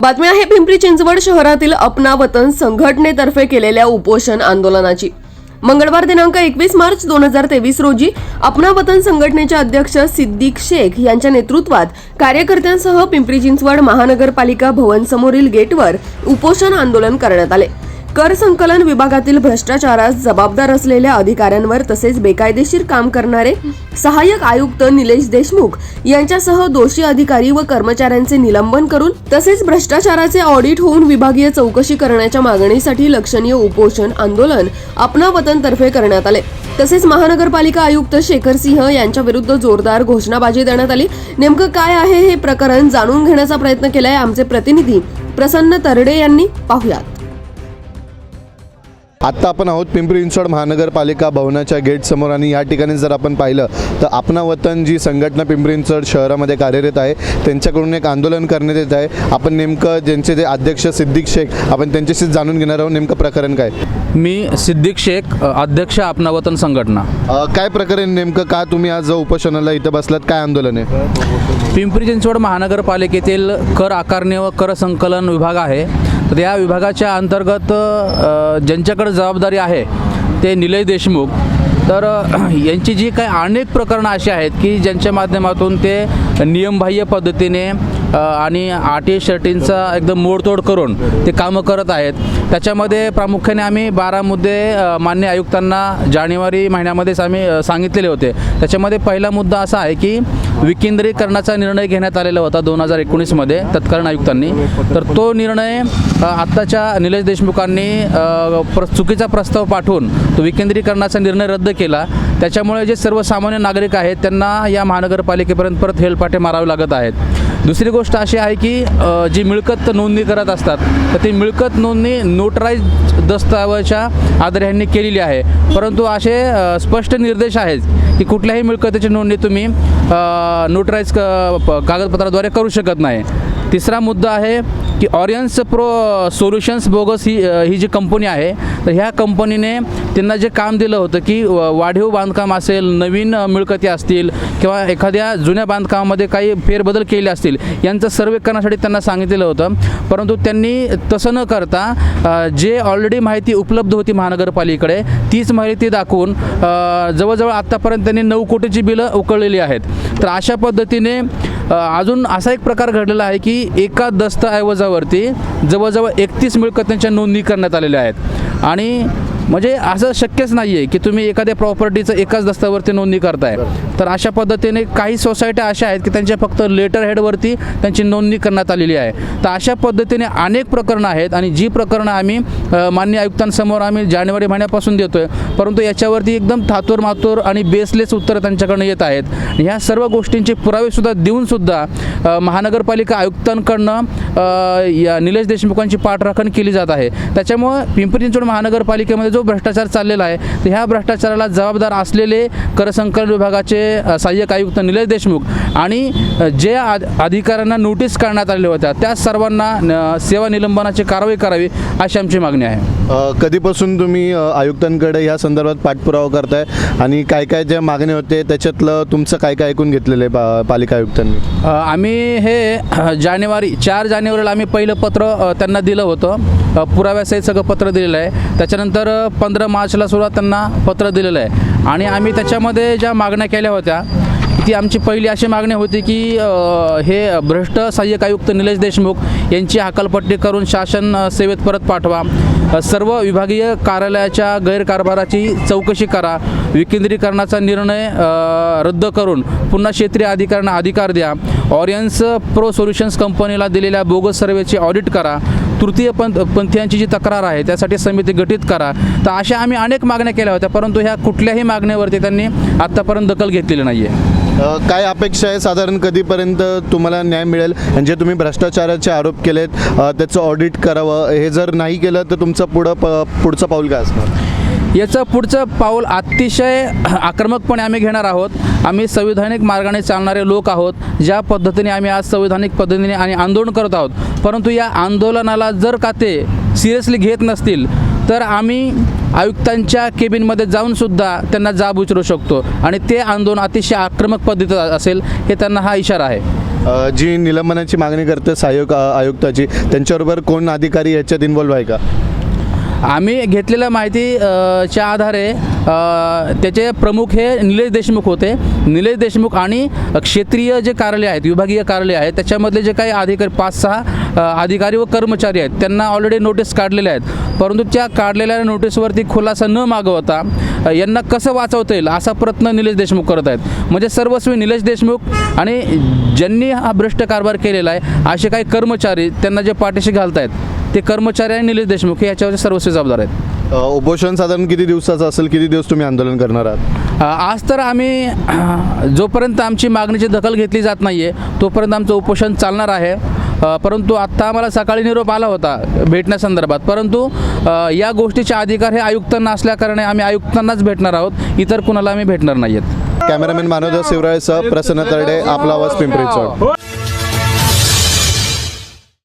बातमी आहे पिंपरी चिंचवड शहरातील अपना वतन संघटनेतर्फे केलेल्या उपोषण आंदोलनाची. मंगळवार दिनांक एकवीस मार्च दोन हजार तेवीस रोजी अपना वतन अध्यक्ष सिद्दीक शेख यांच्या नेतृत्वात कार्यकर्त्यांसह पिंपरी चिंचवड महानगरपालिका भवन समोरील गेटवर उपोषण आंदोलन करण्यात आले. कर संकलन विभागातील भ्रष्टाचारास जबाबदार असलेल्या अधिकाऱ्यांवर तसेच बेकायदेशीर काम करणारे सहाय्यक आयुक्त निलेश देशमुख यांच्यासह दोषी अधिकारी व कर्मचाऱ्यांचे निलंबन करून तसेच भ्रष्टाचाराचे ऑडिट होऊन विभागीय चौकशी करण्याच्या मागणीसाठी लक्षणीय उपोषण आंदोलन अपना वतन तर्फे करण्यात आले. तसेच महानगरपालिका आयुक्त शेखर सिंह यांच्या विरुद्ध जोरदार घोषणाबाजी देण्यात आली. नेमकं काय आहे हे प्रकरण जाणून घेण्याचा प्रयत्न केलाय आमचे प्रतिनिधी प्रसन्न तरडे यांनी. पाहुयात. आत्ता आपण आहोत पिंपरी चिंचवड महानगरपालिका भवनाच्या गेट समोर आणि या ठिकाणी जर आपण पाहिलं तर आपणा वतन जी संघटना पिंपरी चिंचवड शहरामध्ये कार्यरत आहे त्यांच्याकडून एक आंदोलन करण्यात येत आहे. आपण नेमकं ज्यांचे जे अध्यक्ष सिद्दीक शेख आपण त्यांच्याशी जाणून घेणार आहोत नेमकं प्रकरण काय? मी सिद्दीक शेख अध्यक्ष आपना वतन संघटना. काय प्रकरण नेमकं? का तुम्ही आज जो उपोषणाला इथं बसलात? काय आंदोलन आहे? पिंपरी चिंचवड महानगरपालिकेतील कर आकारणी व कर संकलन विभाग आहे. तर या विभागाच्या अंतर्गत ज्यांच्याकडे जबाबदारी आहे ते निलय देशमुख. तर यांची जी काही अनेक प्रकरणं अशी आहेत की ज्यांच्या माध्यमातून ते नियमबाह्य पद्धतीने आणि आटी शर्टींचा एकदम मोडतोड करून ते कामं करत आहेत. त्याच्यामध्ये प्रामुख्याने आम्ही बारा मुद्दे मान्य आयुक्तांना जानेवारी महिन्यामध्येच आम्ही सांगितलेले होते. त्याच्यामध्ये पहिला मुद्दा असा आहे की विकेंद्रीकरणाचा निर्णय घेण्यात आलेला होता दोन हजार एकोणीसमध्ये तत्कालीन आयुक्तांनी. तर तो निर्णय आत्ताच्या निलेश देशमुखांनी प्र चुकीचा प्रस्ताव पाठवून तो विकेंद्रीकरणाचा निर्णय रद्द केला. त्याच्यामुळे जे सर्वसामान्य नागरिक आहेत त्यांना या महानगरपालिकेपर्यंत परत हेलपाटे मारावे लागत आहेत. दुसरी गोष्ट अशी आहे की जी मिळकत नोंदणी करत असतात तर ती मिळकत नोंदणी नोटराईज दस्तावेजच्या आधारे ह्यांनी केलेली आहे. परंतु असे स्पष्ट निर्देश आहेत की कुठल्याही मिळकतीची नोंदणी तुम्ही नोटराईज क कागदपत्राद्वारे करू शकत नाही. तिसरा मुद्दा आहे की ऑरियन्स प्रो सोल्युशन्स बोगस ही ही जी कंपनी आहे तर ह्या कंपनीने त्यांना जे काम दिलं होतं की व- वाढीव बांधकाम असेल नवीन मिळकती असतील किंवा एखाद्या जुन्या बांधकामामध्ये काही फेरबदल केले असतील यांचं सर्वे करण्यासाठी त्यांना सांगितलेलं होतं. परंतु त्यांनी तसं न करता जे ऑलरेडी माहिती उपलब्ध होती महानगरपालिकेकडे तीच माहिती दाखवून जवळजवळ आत्तापर्यंत त्यांनी नऊ कोटीची बिलं उकळलेली आहेत. तर अशा पद्धतीने अजून असा एक प्रकार घडलेला आहे की एका दस्तऐवजावरती जवळजवळ एकतीस मिळकत्यांच्या नोंदणी करण्यात आलेल्या आहेत. आणि म्हणजे असं शक्यच नाही आहे की तुम्ही एखाद्या प्रॉपर्टीचं एकाच दस्तावरती नोंदणी करताय. तर अशा पद्धतीने काही सोसायट्या अशा आहेत की त्यांच्या फक्त लेटर हेडवरती त्यांची नोंदणी करण्यात आलेली आहे. तर अशा पद्धतीने अनेक प्रकरणं आहेत आणि जी प्रकरणं आम्ही मान्य आयुक्तांसमोर आम्ही जानेवारी महिन्यापासून देतोय. परंतु याच्यावरती एकदम थातोर मातोर आणि बेसलेस उत्तरं त्यांच्याकडनं येत आहेत. ह्या सर्व गोष्टींचे पुरावेसुद्धा देऊनसुद्धा महानगरपालिका आयुक्तांकडनं या निलेश देशमुखांची पाठराखण केली जात आहे. त्याच्यामुळं पिंपरी चिंचवड महानगरपालिकेमध्ये जो भ्रष्टाचार चाललेला आहे तर ह्या भ्रष्टाचाराला जबाबदार असलेले करसंकलन विभागाचे सहाय्यक आयुक्त निलेश देशमुख आणि जे अधिकाऱ्यांना नोटीस काढण्यात आलेल्या होत्या त्या सर्वांना सेवा निलंबनाची कारवाई करावी अशी आमची मागणी आहे. कधीपासून तुम्ही आयुक्तांकडे या संदर्भात पाठपुरावा करताय? आणि काय काय ज्या मागणे होते त्याच्यातलं तुमचं काय काय ऐकून घेतलेलं आहे पा पालिका आयुक्तांनी? आम्ही हे जानेवारी चार जानेवारीला आम्ही पहिलं पत्र त्यांना दिलं होतं. पुराव्यासहित सगळं पत्र दिलेलं आहे. त्याच्यानंतर पंधरा मार्चला सुद्धा त्यांना पत्र दिलेलं आहे. आणि आम्ही त्याच्यामध्ये ज्या मागण्या केल्या होत्या ती आमची पहिली अशी मागणी होती की हे भ्रष्ट सहाय्यक आयुक्त निलेश देशमुख यांची हकालपट्टी करून शासन सेवेत परत पाठवा. सर्व विभागीय कार्यालयाच्या गैरकारभाराची चौकशी करा. विकेंद्रीकरणाचा निर्णय रद्द करून पुन्हा क्षेत्रीय अधिकाऱ्यांना अधिकार द्या. ऑरियन्स प्रो सोल्युशन्स कंपनीला दिलेल्या बोगस सर्वेची ऑडिट करा. तृतीय पंथ पंथीयांची जी तक्रार आहे त्यासाठी समिती गठीत करा. तर अशा आम्ही अनेक मागण्या केल्या होत्या परंतु ह्या कुठल्याही मागण्यावरती त्यांनी आत्तापर्यंत दखल घेतलेली नाही आहे काय अपेक्षा आहे साधारण कधीपर्यंत तुम्हाला न्याय मिळेल? म्हणजे जे तुम्ही भ्रष्टाचाराचे आरोप केलेत त्याचं ऑडिट करावं हे जर नाही केलं तर तुमचं पुढं प पुढचं पाऊल काय असणार? याचं पुढचं पाऊल अतिशय आक्रमकपणे आम्ही घेणार आहोत. आम्ही संविधानिक मार्गाने चालणारे लोक आहोत. ज्या पद्धतीने आम्ही आज संविधानिक पद्धतीने आणि आंदोलन करत आहोत परंतु या आंदोलनाला जर का ते सिरियसली घेत नसतील तर आम्ही आयुक्तांच्या केबिनमध्ये जाऊन सुद्धा त्यांना जाब विचारू शकतो. आणि ते आंदोलन अतिशय आक्रमक पद्धतीत असेल हे त्यांना हा इशारा आहे. जी निलंबनाची मागणी करते सहाय्यक आयुक्ताची त्यांच्याबरोबर कोण अधिकारी याच्यात इन्वॉल्व्ह आहे का? आम्ही घेतलेल्या माहिती अ, च्या आधारे त्याचे प्रमुख हे निलेश देशमुख होते. निलेश देशमुख आणि क्षेत्रीय जे कार्यालय आहेत विभागीय कार्यालय आहेत त्याच्यामधले जे काही अधिकारी पाच सहा अधिकारी व कर्मचारी आहेत. त्यांना ऑलरेडी नोटीस काढलेल्या आहेत. परंतु त्या काढलेल्या नोटीसवरती खुलासा न मागवता यांना कसं वाचवता येईल असा प्रयत्न निलेश देशमुख करत आहेत. म्हणजे सर्वस्वी निलेश देशमुख आणि ज्यांनी हा भ्रष्ट कारभार केलेला आहे असे काही कर्मचारी त्यांना जे पाठीशी घालत आहेत ते कर्मचारी आणि निलेश देशमुख हे याच्यावर सर्वस्वी जबाबदार आहेत. उपोषण साधारण किती दिवसाचं असेल किती दिवस तुम्ही आंदोलन करणार आहात? आज तर आम्ही जोपर्यंत आमची मागणीची दखल घेतली जात नाही आहे तोपर्यंत आमचं उपोषण चालणार आहे. परंतु आत्ता आम्हाला सकाळी निरोप आला होता भेटण्यासंदर्भात परंतु या गोष्टीचे अधिकार हे आयुक्तांना असल्याकारणे आम्ही आयुक्तांनाच भेटणार आहोत. इतर कुणाला आम्ही भेटणार नाही आहेत कॅमेरामॅन मानवदास शिवरायसह प्रसन्न तरडे आपला आवाज पिंपरी